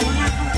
Vamos lá,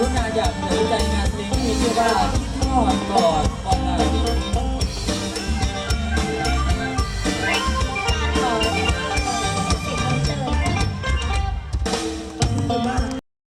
รุณาอยากเผยใจงานเพลงที่มีชื่อว่าทอดกอดกอดอะไรนี้